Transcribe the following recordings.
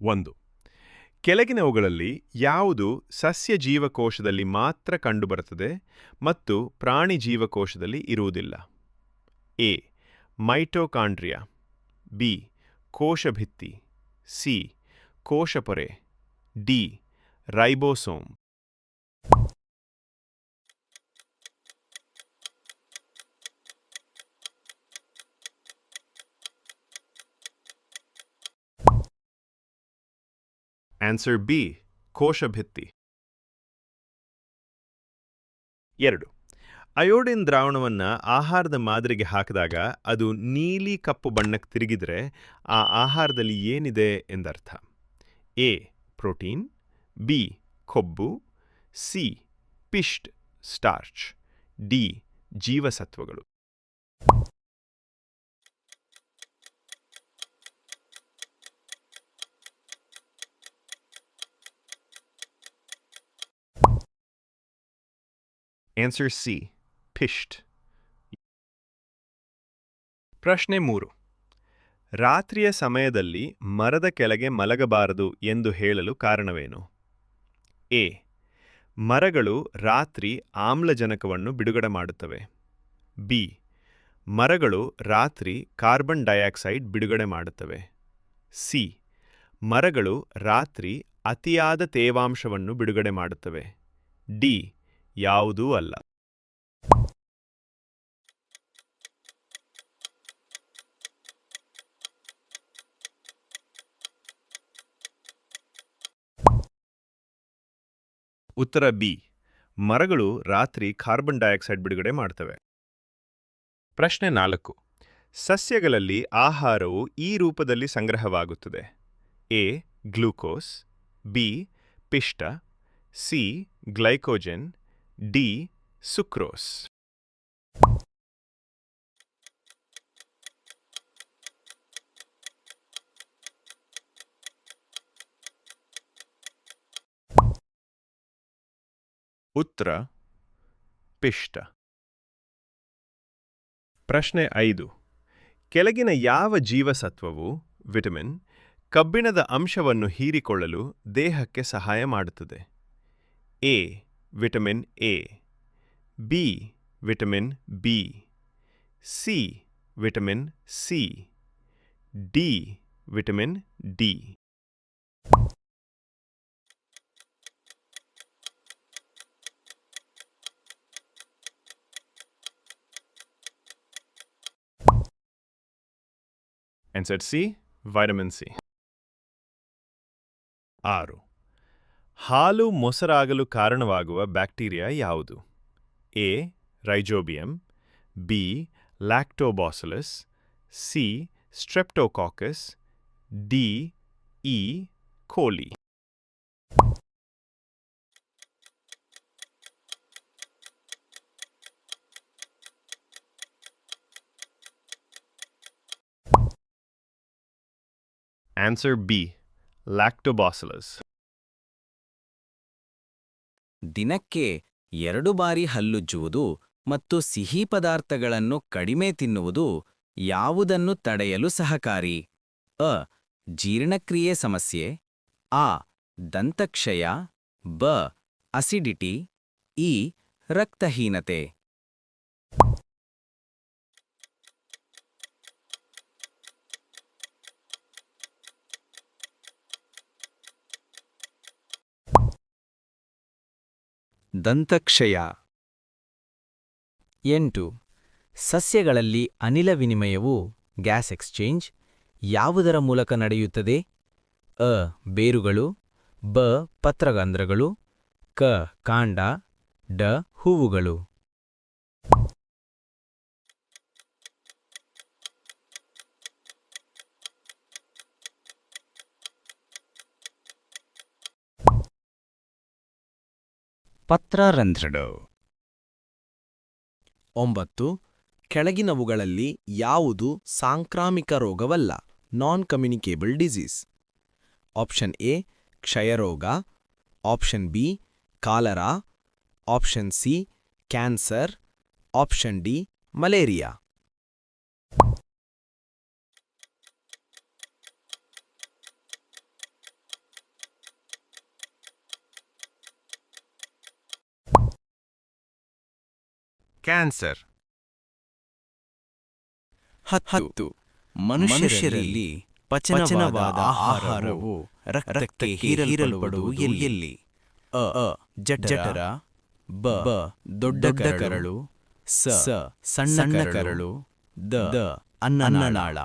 ಒಂದು. ಕೆಳಗಿನವುಗಳಲ್ಲಿ ಯಾವುದು ಸಸ್ಯ ಜೀವಕೋಶದಲ್ಲಿ ಮಾತ್ರ ಕಂಡುಬರುತ್ತದೆ ಮತ್ತು ಪ್ರಾಣಿ ಜೀವಕೋಶದಲ್ಲಿ ಇರುವುದಿಲ್ಲ? ಎ. ಮೈಟೋಕಾಂಡ್ರಿಯಾ. ಬಿ. ಕೋಶಭಿತ್ತಿ. ಸಿ. ಕೋಶಪೊರೆ. ಡಿ. ರೈಬೋಸೋಮ್. ಆನ್ಸರ್ ಬಿ ಕೋಶಭಿತ್ತಿ. ಎರಡು. ಅಯೋಡಿನ್ ದ್ರಾವಣವನ್ನು ಆಹಾರದ ಮಾದರಿಗೆ ಹಾಕಿದಾಗ ಅದು ನೀಲಿ ಕಪ್ಪು ಬಣ್ಣಕ್ಕೆ ತಿರುಗಿದರೆ ಆ ಆಹಾರದಲ್ಲಿ ಏನಿದೆ ಎಂದರ್ಥ? ಎ, ಪ್ರೋಟೀನ್, ಬಿ, ಕೊಬ್ಬು, ಸಿ, ಪಿಷ್ಟ್, ಸ್ಟಾರ್ಚ್, ಡಿ, ಜೀವಸತ್ವಗಳು. Answer C Pisht. ಪ್ರಶ್ನೆ ಮೂರು. ರಾತ್ರಿಯ ಸಮಯದಲ್ಲಿ ಮರದ ಕೆಳಗೆ ಮಲಗಬಾರದು ಎಂದು ಹೇಳಲು ಕಾರಣವೇನು? ಎ, ಮರಗಳು ರಾತ್ರಿ ಆಮ್ಲಜನಕವನ್ನು ಬಿಡುಗಡೆ ಮಾಡುತ್ತವೆ. ಬಿ, ಮರಗಳು ರಾತ್ರಿ ಕಾರ್ಬನ್ ಡೈಆಕ್ಸೈಡ್ ಬಿಡುಗಡೆ ಮಾಡುತ್ತವೆ. ಸಿ, ಮರಗಳು ರಾತ್ರಿ ಅತಿಯಾದ ತೇವಾಂಶವನ್ನು ಬಿಡುಗಡೆ ಮಾಡುತ್ತವೆ. ಡಿ ಯಾವುದೂ ಅಲ್ಲ. ಉತ್ತರ ಬಿ. ಮರಗಳು ರಾತ್ರಿ ಕಾರ್ಬನ್ ಡೈಆಕ್ಸೈಡ್ ಬಿಡುಗಡೆ ಮಾಡ್ತವೆ. ಪ್ರಶ್ನೆ ನಾಲ್ಕು. ಸಸ್ಯಗಳಲ್ಲಿ ಆಹಾರವು ಈ ರೂಪದಲ್ಲಿ ಸಂಗ್ರಹವಾಗುತ್ತದೆ. ಎ. Glucose, B. ಪಿಷ್ಟ, ಸಿ. Glycogen D sucrose. ಉತ್ತರ, ಪಿಷ್ಟ. ಪ್ರಶ್ನೆ ಐದು. ಕೆಳಗಿನ ಯಾವ ಜೀವಸತ್ವವು, ವಿಟಮಿನ್, ಕಬ್ಬಿಣದ ಅಂಶವನ್ನು ಹೀರಿಕೊಳ್ಳಲು ದೇಹಕ್ಕೆ ಸಹಾಯ ಮಾಡುತ್ತದೆ? A vitamin A, B, vitamin B, C, vitamin C, D, vitamin D. Answer C, vitamin C. Aru. ಹಾಲು ಮೊಸರಾಗಲು ಕಾರಣವಾಗುವ ಬ್ಯಾಕ್ಟೀರಿಯಾ ಯಾವುದು? A, rhizobium, B, lactobacillus, C, streptococcus, D, E, coli. Answer B, lactobacillus. ದಿನಕ್ಕೆ ಎರಡು ಬಾರಿ ಹಲ್ಲುಜ್ಜುವುದು ಮತ್ತು ಸಿಹಿ ಪದಾರ್ಥಗಳನ್ನು ಕಡಿಮೆ ತಿನ್ನುವುದು ಯಾವುದನ್ನು ತಡೆಯಲು ಸಹಕಾರಿ? ಅ. ಜೀರ್ಣಕ್ರಿಯೆ ಸಮಸ್ಯೆ. ಆ. ದಂತಕ್ಷಯ. ಬ. ಅಸಿಡಿಟಿ. ಇ. ರಕ್ತಹೀನತೆ. ದಂತಕ್ಷಯ. ಎಂಟು. ಸಸ್ಯಗಳಲ್ಲಿ ಅನಿಲ ವಿನಿಮಯವು ಗ್ಯಾಸ್ ಎಕ್ಸ್ಚೇಂಜ್ ಯಾವುದರ ಮೂಲಕ ನಡೆಯುತ್ತದೆ? ಅ. ಬೇರುಗಳು, ಬ. ಪತ್ರಗಂಧ್ರಗಳು, ಕ. ಕಾಂಡ, ಡ. ಹೂವುಗಳು. ಪತ್ರರಂಧ್ರಗಳು ಒಂಬತ್ತು, ಕೆಳಗಿನವುಗಳಲ್ಲಿ ಯಾವುದು ಸಾಂಕ್ರಾಮಿಕ ರೋಗವಲ್ಲ non communicable disease option A ಕ್ಷಯರೋಗ. Option B cholera. Option C cancer option D malaria. Cancer. ಹತ್ತು ಮನುಷ್ಯರಲ್ಲಿ ಪಚನವಾದ ಆಹಾರವು ರಕ್ತಕ್ಕೆ ಹೀರಲ್ಪಡುವುದು ಎಲ್ಲಿ? ಅ ಜಟರ ಬ ದೊಡ್ಡ ಕರಳು ಸ ಸಣ್ಣ ಕರಳು ದ ಅನ್ನನಾಳ.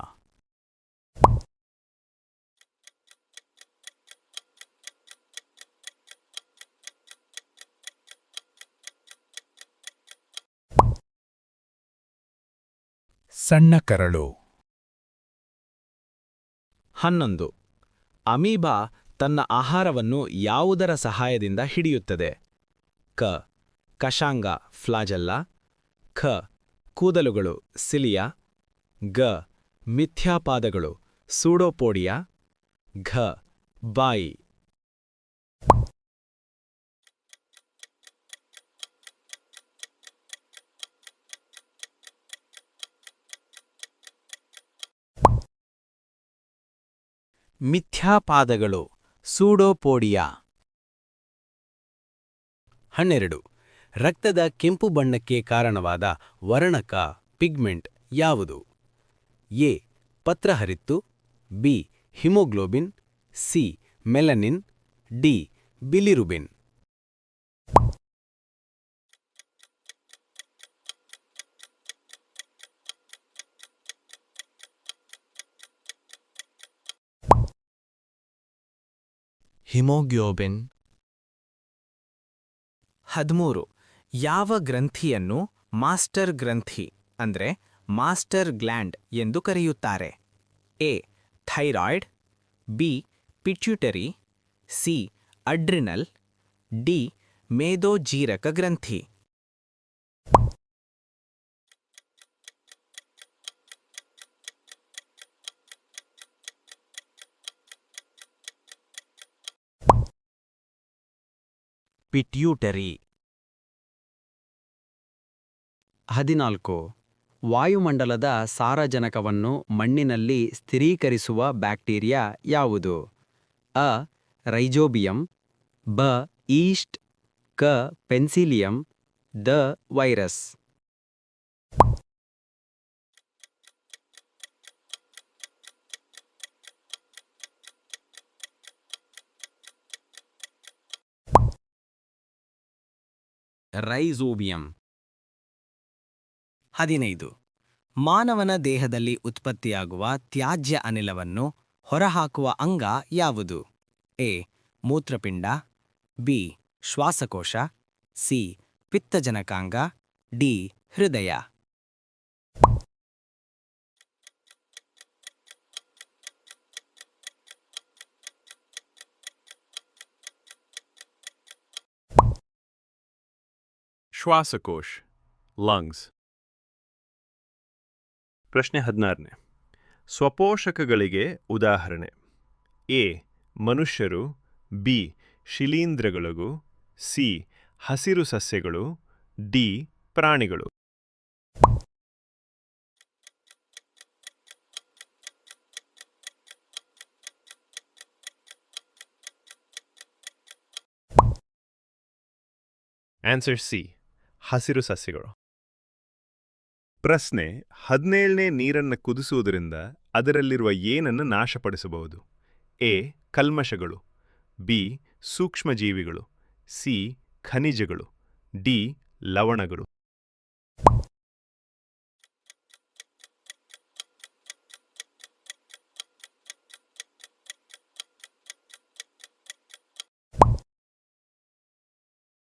ಸಣ್ಣ ಕರಳು. ಹನ್ನೊಂದು. ಅಮೀಬಾ ತನ್ನ ಆಹಾರವನ್ನು ಯಾವುದರ ಸಹಾಯದಿಂದ ಹಿಡಿಯುತ್ತದೆ? ಕ. ಕಶಾಂಗ, ಫ್ಲಾಜಲ್ಲ. ಖ. ಕೂದಲುಗಳು, ಸಿಲಿಯಾ. ಗ. ಮಿಥ್ಯಾಪಾದಗಳು, ಸೂಡೋಪೋಡಿಯಾ. ಘ. ಬಾಯಿ. ಮಿಥ್ಯಾಪಾದಗಳು, ಸೂಡೋಪೋಡಿಯಾ. ಹನ್ನೆರಡು. ರಕ್ತದ ಕೆಂಪು ಬಣ್ಣಕ್ಕೆ ಕಾರಣವಾದ ವರ್ಣಕ, ಪಿಗ್ಮೆಂಟ್ ಯಾವುದು? A. ಪತ್ರಹರಿತ್ತು, B. Haemoglobin, C. Melanin, D. Bilirubin. Haemoglobin. ಹದಿಮೂರು. ಯಾವ ಗ್ರಂಥಿಯನ್ನು ಮಾಸ್ಟರ್ ಗ್ರಂಥಿ ಅಂದ್ರೆ ಮಾಸ್ಟರ್ ಗ್ಲ್ಯಾಂಡ್ ಎಂದು ಕರೆಯುತ್ತಾರೆ? A. Thyroid, B. Pituitary, C. Adrenal, D. ಮೇದೋಜೀರಕ ಗ್ರಂಥಿ. ಪಿಟ್ಯೂಟರಿ ಹದಿನಾಲ್ಕು. ವಾಯುಮಂಡಲದ ಸಾರಜನಕವನ್ನು ಮಣ್ಣಿನಲ್ಲಿ ಸ್ಥಿರೀಕರಿಸುವ ಬ್ಯಾಕ್ಟೀರಿಯಾ ಯಾವುದು? ಅ, ರೈಜೋಬಿಯಂ, ಬ, ಈಸ್ಟ್, ಕ, ಪೆನ್ಸಿಲಿಯಂ, ದ, ವೈರಸ್. ರೈಜೋಬಿಯಂ ಹದಿನೈದು. ಮಾನವನ ದೇಹದಲ್ಲಿ ಉತ್ಪತ್ತಿಯಾಗುವ ತ್ಯಾಜ್ಯ ಅನಿಲವನ್ನು ಹೊರಹಾಕುವ ಅಂಗ ಯಾವುದು? ಎ. ಮೂತ್ರಪಿಂಡ, ಬಿ. ಶ್ವಾಸಕೋಶ, ಸಿ. ಪಿತ್ತಜನಕಾಂಗ, ಡಿ. ಹೃದಯ. ಶ್ವಾಸಕೋಶ್ ಲಂಗ್ಸ್ ಪ್ರಶ್ನೆ ಹದಿನಾರನೇ. ಸ್ವಪೋಷಕಗಳಿಗೆ ಉದಾಹರಣೆ. ಎ, ಮನುಷ್ಯರು. ಬಿ, ಶಿಲೀಂಧ್ರಗಳಿಗೂ. ಸಿ, ಹಸಿರು ಸಸ್ಯಗಳು. ಡಿ, ಪ್ರಾಣಿಗಳು. ಆನ್ಸರ್ ಸಿ ಹಸಿರು ಸಸ್ಯಗಳು. ಪ್ರಶ್ನೆ, ಹದಿನೇಳನೇ ನೀರನ್ನು ಕುದಿಸುವುದರಿಂದ ಅದರಲ್ಲಿರುವ ಏನನ್ನು ನಾಶಪಡಿಸಬಹುದು? ಎ, ಕಲ್ಮಶಗಳು. ಬಿ, ಸೂಕ್ಷ್ಮಜೀವಿಗಳು. ಸಿ, ಖನಿಜಗಳು. ಡಿ, ಲವಣಗಳು.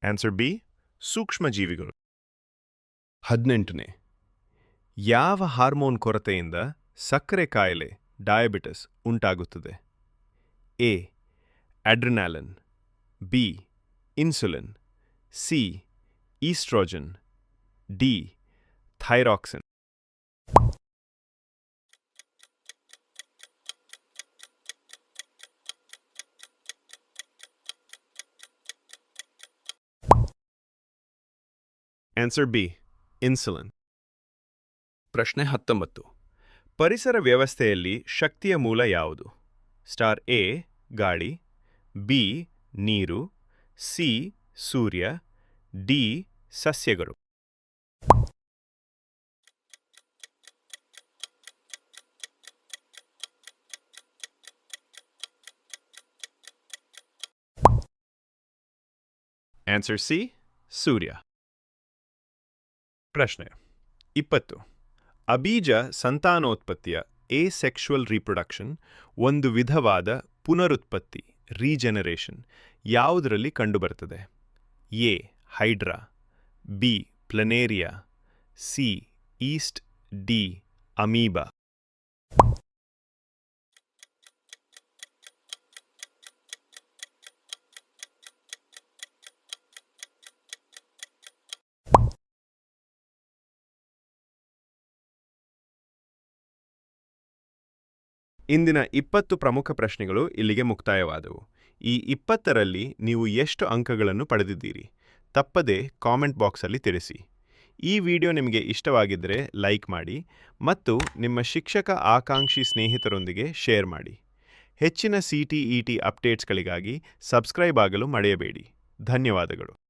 ಆನ್ಸರ್ ಬಿ ಸೂಕ್ಷ್ಮಜೀವಿಗಳು. ಹದಿನೆಂಟನೇ, ಯಾವ ಹಾರ್ಮೋನ್ ಕೊರತೆಯಿಂದ ಸಕ್ಕರೆ ಕಾಯಿಲೆ, ಡಯಾಬಿಟಿಸ್ ಉಂಟಾಗುತ್ತದೆ? A, adrenaline, B, insulin, C, oestrogen, D, thyroxine. Answer B insulin ಪ್ರಶ್ನೆ ಹತ್ತೊಂಬತ್ತು. ಪರಿಸರ ವ್ಯವಸ್ಥೆಯಲ್ಲಿ ಶಕ್ತಿಯ ಮೂಲ ಯಾವುದು? ಸ್ಟಾರ್ ಎ ಗಾಳಿ. ಬಿ ನೀರು. ಸಿ ಸೂರ್ಯ. ಡಿ ಸಸ್ಯಗಳು. ಆನ್ಸರ್ ಸಿ ಸೂರ್ಯ. ಪ್ರಶ್ನೆ. ಇಪ್ಪತ್ತು. ಅಬೀಜ ಸಂತಾನೋತ್ಪತ್ತಿಯ ಎ ಸೆಕ್ಷುವಲ್ ರೀಪ್ರೊಡಕ್ಷನ್, ಒಂದು ವಿಧವಾದ ಪುನರುತ್ಪತ್ತಿ, ರೀಜನರೇಷನ್, ಯಾವುದರಲ್ಲಿ ಕಂಡುಬರುತ್ತದೆ? A, hydra, B, planaria, C, yeast, D, amoeba. ಇಂದಿನ ಇಪ್ಪತ್ತು ಪ್ರಮುಖ ಪ್ರಶ್ನೆಗಳು ಇಲ್ಲಿಗೆ ಮುಕ್ತಾಯವಾದವು. ಈ ಇಪ್ಪತ್ತರಲ್ಲಿ ನೀವು ಎಷ್ಟು ಅಂಕಗಳನ್ನು ಪಡೆದಿದ್ದೀರಿ? ತಪ್ಪದೆ ಕಾಮೆಂಟ್ ಬಾಕ್ಸಲ್ಲಿ ತಿಳಿಸಿ. ಈ ವಿಡಿಯೋ ನಿಮಗೆ ಇಷ್ಟವಾಗಿದ್ದರೆ ಲೈಕ್ ಮಾಡಿ ಮತ್ತು ನಿಮ್ಮ ಶಿಕ್ಷಕ ಆಕಾಂಕ್ಷಿ ಸ್ನೇಹಿತರೊಂದಿಗೆ ಶೇರ್ ಮಾಡಿ. ಹೆಚ್ಚಿನ ಸಿ ಟಿ ಇ ಟಿ ಅಪ್ಡೇಟ್ಸ್ಗಳಿಗಾಗಿ ಸಬ್ಸ್ಕ್ರೈಬ್ ಆಗಲು ಮರೆಯಬೇಡಿ. ಧನ್ಯವಾದಗಳು.